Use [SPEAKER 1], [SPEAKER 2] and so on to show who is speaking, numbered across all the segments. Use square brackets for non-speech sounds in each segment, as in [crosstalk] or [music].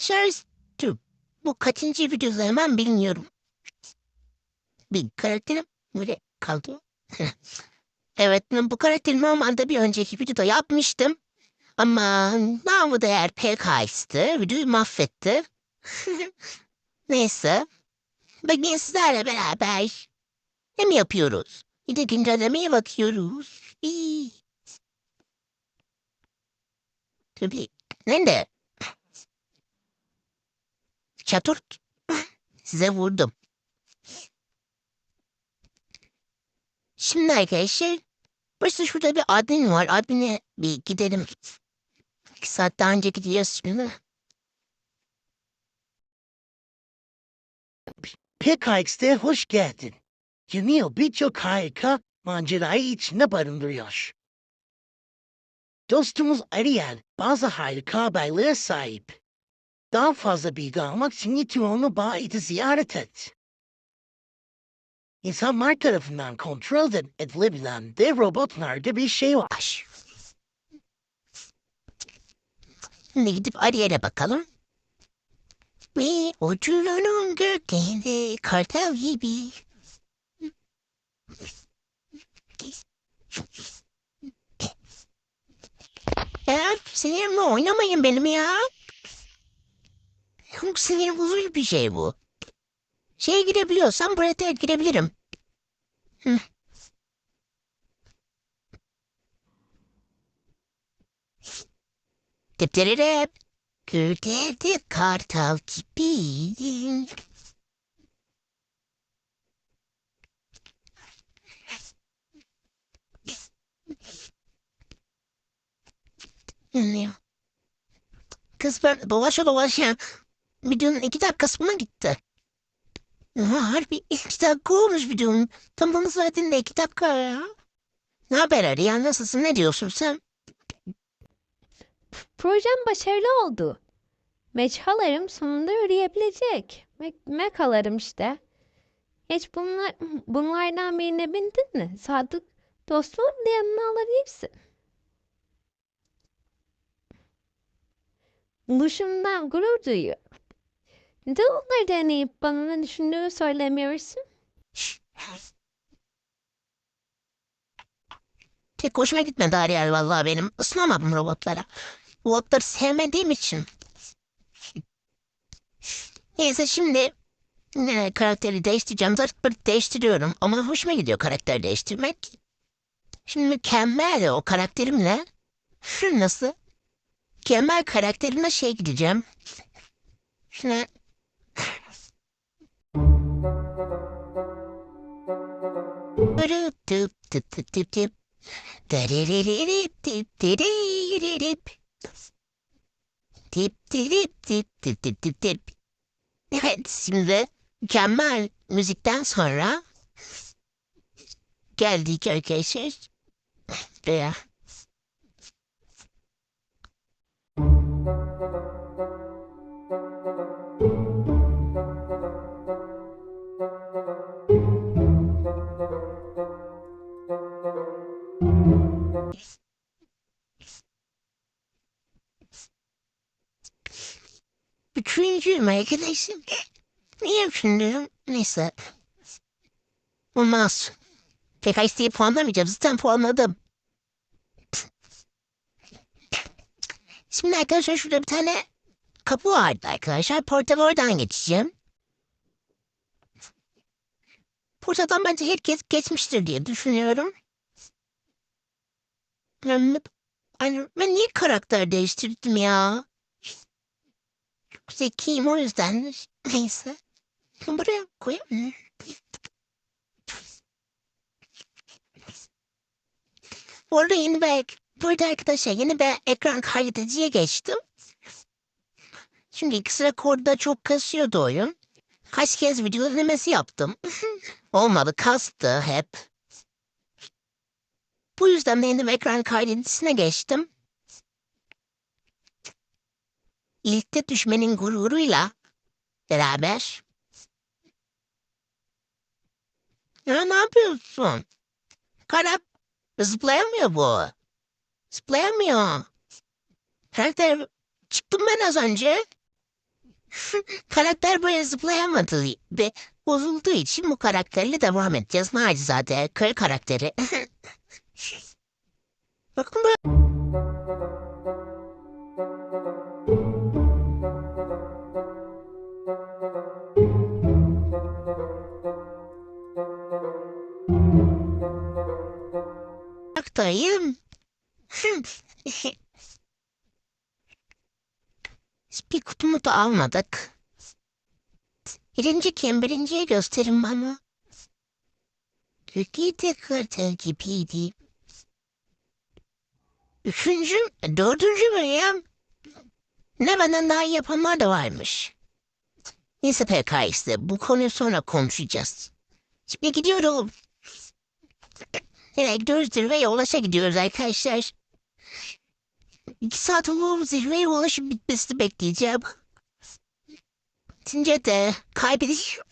[SPEAKER 1] Şarj dur. Bu kaçıncı videosu hemen bilmiyorum. Bir karakterim böyle kaldı. [laughs] evet bu karakteri normalde bir önceki videoda yapmıştım. Ama namı değer PKX'tı. Videoyu mahvetti. [laughs] Neyse. Bugün sizlerle beraber ne mi yapıyoruz? Bir de güncellemeye bakıyoruz. Tabii. Nerede? Çatır. Size vurdum. Şimdi arkadaşlar. Başta şurada bir admin var. Admin'e bir gidelim. İki saat daha önce gidiyoruz şimdi.
[SPEAKER 2] PKX'de hoş geldin. Yeni yıl birçok harika macerayı içinde barındırıyor. Dostumuz Ariel bazı harika haberlere sahip. Daha fazla bilgi almak için Nitron'u bağıydı ziyaret et. İnsanlar tarafından kontrol ed- edilebilen dev robotlarda bir şey var.
[SPEAKER 1] Şimdi gidip Ariel'e bakalım. Ve uçurunun göklerinde kartal gibi. Ya sinirimle oynamayın benim ya. Çok sinirim bozucu bir şey bu. Şeye girebiliyorsam da girebilirim. Hı. Dipderirep. Gölgede kartal gibi. Ne? Kız ben dolaşa dolaşa videonun iki dakikası buna gitti. Aha, harbi iki dakika olmuş videonun. Tamamı zaten de iki dakika ya. Ne haber Ariyan nasılsın ne diyorsun sen?
[SPEAKER 3] Projem başarılı oldu. Meçhalarım sonunda yürüyebilecek. Me mekalarım işte. Hiç bunlar, bunlardan birine bindin mi? Sadık dostum yanına alabilirsin. Buluşumdan gurur duyuyorum. Neden onları deneyip bana ne düşündüğünü söylemiyorsun?
[SPEAKER 1] Tek hoşuma gitmedi Ariel vallahi benim. Isınamadım robotlara. Robotları sevmediğim için. Neyse şimdi e, karakteri değiştireceğim. Zaten değiştiriyorum. Ama hoşuma gidiyor karakter değiştirmek. Şimdi mükemmel o karakterimle. Şu nasıl? Mükemmel karakterimle şey gideceğim. Tip. Evet şimdi mükemmel müzikten sonra geldik arkadaşlar. Veya Üçüncüyüm arkadaşım. Niye üçüncüyüm? Neyse. Olmaz. Pek isteği puanlamayacağım. Zaten puanladım. Şimdi arkadaşlar şurada bir tane kapı vardı arkadaşlar. Portal oradan geçeceğim. Portadan bence herkes geçmiştir diye düşünüyorum. Ben, ben, ben niye karakter değiştirdim ya? Çok zekiyim o yüzden. Neyse. Buraya koyayım. Orada yeni bir, burada arkadaşlar yeni bir ekran kaydediciye geçtim. Çünkü ilk sıra kodda çok kasıyordu oyun. Kaç kez video denemesi yaptım. [laughs] Olmadı kastı hep. Bu yüzden benim ekran kaydedicisine geçtim. İlkte düşmenin gururuyla beraber. Ya ne yapıyorsun? Karap zıplayamıyor bu. Zıplayamıyor. Karakter çıktım ben az önce. [laughs] Karakter böyle zıplayamadı ve bozulduğu için bu karakterle devam edeceğiz. Nacizade köy karakteri. [laughs] Bakın böyle. Baktayım. [laughs] Bir kutumu da almadık. Birinci kim? Birinciyi gösterin bana. Türkiye'de kartel gibiydi. Üçüncü, dördüncü ya? Ne benden daha iyi yapanlar da varmış. Neyse işte bu konuyu sonra konuşacağız. Şimdi gidiyorum. Nereye gidiyoruz? Zirveye ulaşa gidiyoruz arkadaşlar. İki saat olur zirveye ulaşıp bitmesini bekleyeceğim. Bitince de kaybedeceğim.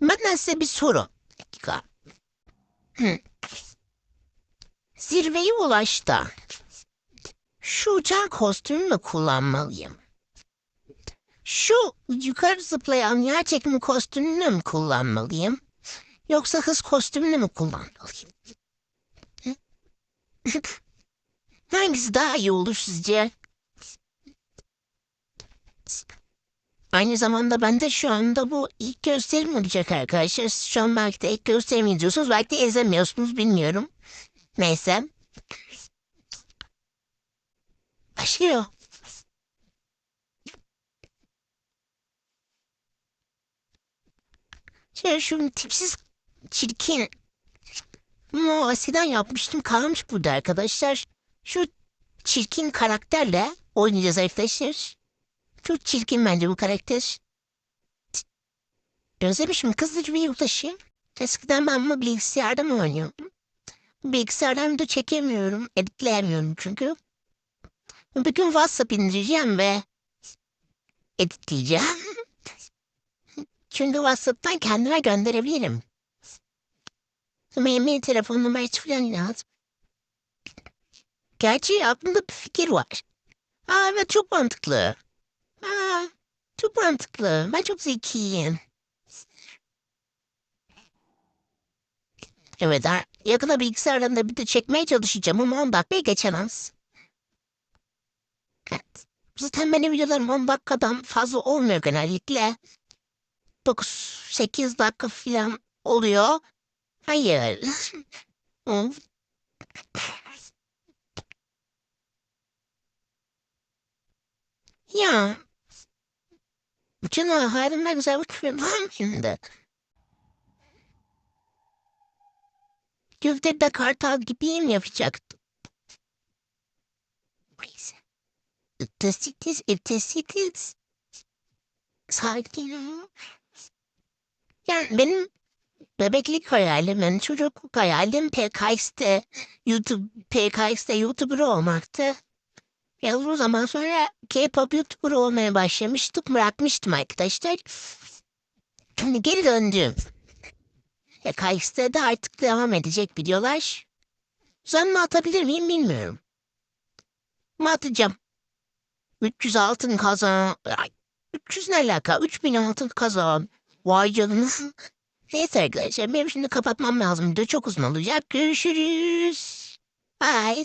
[SPEAKER 1] Benden size bir soru. Bir. Zirveye ulaşta. Şu uçan kostümü mü kullanmalıyım? Şu yukarı zıplayan yer çekimi kostümünü mü kullanmalıyım? Yoksa hız kostümünü mü kullanmalıyım? [laughs] Hangisi daha iyi olur sizce? Aynı zamanda ben de şu anda bu ilk gösterim olacak arkadaşlar. Siz Şu an belki de ilk gösterim izliyorsunuz. Belki de izlemiyorsunuz bilmiyorum. Neyse. Başlıyor. Şöyle şu tipsiz çirkin. Bunu eskiden yapmıştım kalmış burada arkadaşlar. Şu çirkin karakterle oynayacağız arkadaşlar. Çok çirkin bence bu karakter. Özlemişim kızlıcı bir yurttaşı. Eskiden ben bunu bilgisayarda mı oynuyordum? Bilgisayardan da çekemiyorum, editleyemiyorum çünkü. Bir gün WhatsApp indireceğim ve editleyeceğim. [laughs] Çünkü WhatsApp'tan kendime gönderebilirim. Benim telefon numarası falan lazım. Gerçi aklımda bir fikir var. Aa evet çok mantıklı. Aa, çok mantıklı. Ben çok zekiyim. Evet, yakında bilgisayardan da bir de çekmeye çalışacağım ama 10 dakikaya geçemez. Evet. Zaten benim videolarım 10 dakikadan fazla olmuyor genellikle. 9-8 dakika falan oluyor. Hayır. [laughs] Ya. Bütün o halimle güzel bir küfür var mı şimdi? Güftede kartal gibiyim yapacaktım. Neyse. İptesitis, iptesitis. Sakin ol. Yani benim bebeklik hayalim, yani çocukluk hayalim PKX'te, YouTube, PKX'te YouTuber olmaktı. Ya uzun zaman sonra K-pop YouTuber olmaya başlamıştık, bırakmıştım arkadaşlar. Şimdi geri döndüm. PKX'te de artık devam edecek videolar. Zanlı atabilir miyim bilmiyorum. Ama atacağım. 300 altın kazan. Ay, 300 ne alaka? 3000 altın kazan. Vay canına. [laughs] Neyse arkadaşlar benim şimdi kapatmam lazım. Çok uzun olacak. Görüşürüz. Bye.